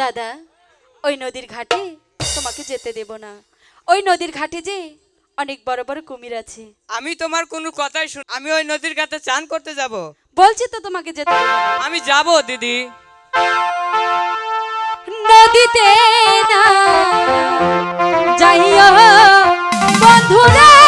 দাদা ওই নদীর ঘাটে তোমাকে যেতে দেব না। ওই নদীর ঘাটে যে অনেক বড় বড় কুমির আছে। আমি তোমার কোনো কথাই শুন আমি ওই নদীর ঘাটে চান করতে যাব। বলছি তো তোমাকে যেতে আমি যাব দিদি। নদীতে না যাইও বন্ধুরা।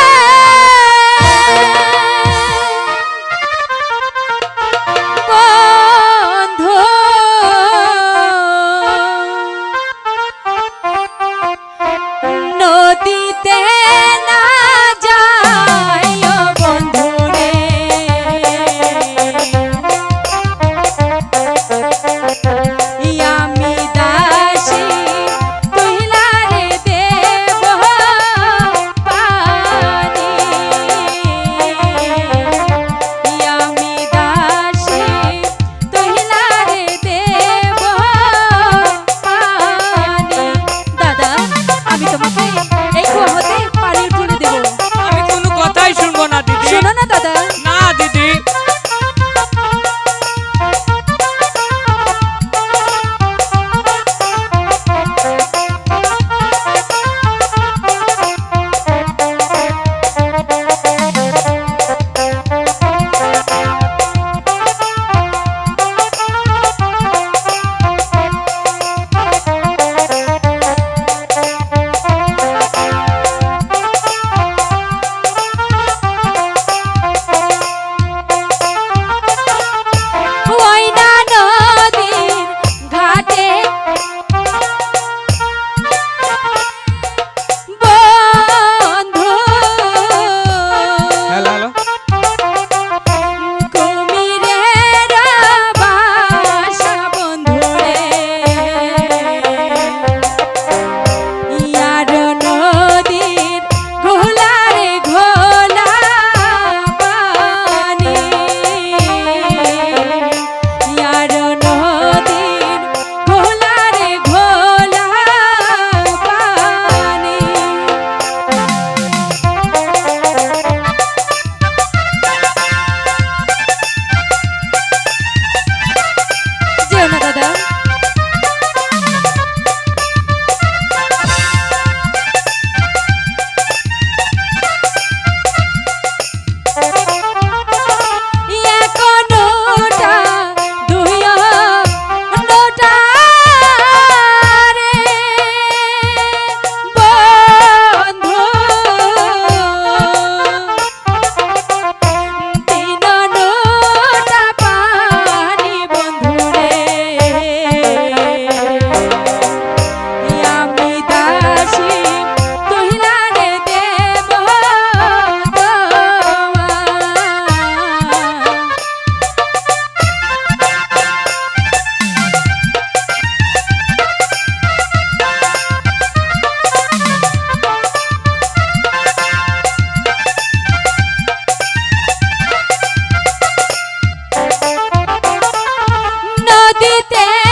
জগতে